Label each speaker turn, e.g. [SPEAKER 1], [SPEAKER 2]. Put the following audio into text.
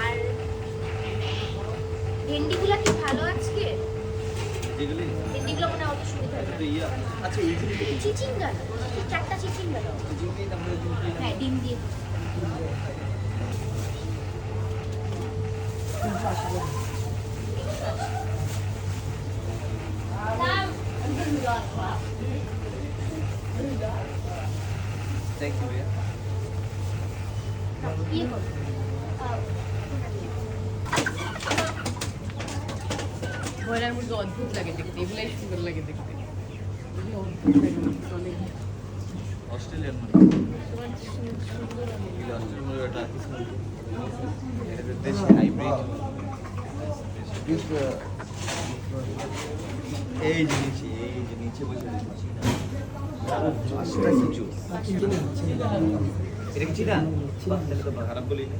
[SPEAKER 1] আর ভেন্ডিগুলো কি ভালো আজকে? ভেন্ডিগুলো? মনে হয় অত সুবিধা হবে
[SPEAKER 2] আচ্ছা
[SPEAKER 1] চিচিঙ্গা। চারটা চিচিঙ্গা হ্যাঁ ডিম দিয়ে। দিও।
[SPEAKER 2] থ্যাংক ইউ ভাইয়া
[SPEAKER 1] ইয়ে
[SPEAKER 3] ব্রয়লার মুরগি অদ্ভুত লাগে দেখতে এগুলাই সুন্দর লাগে দেখতে।
[SPEAKER 2] অস্ট্রেলিয়ান হাইব্রিড এই যে নিচে এই যে নিচে বসে দিচ্ছি এটা কি চিনা বাহ, তাহলে তো খারাপ বলি না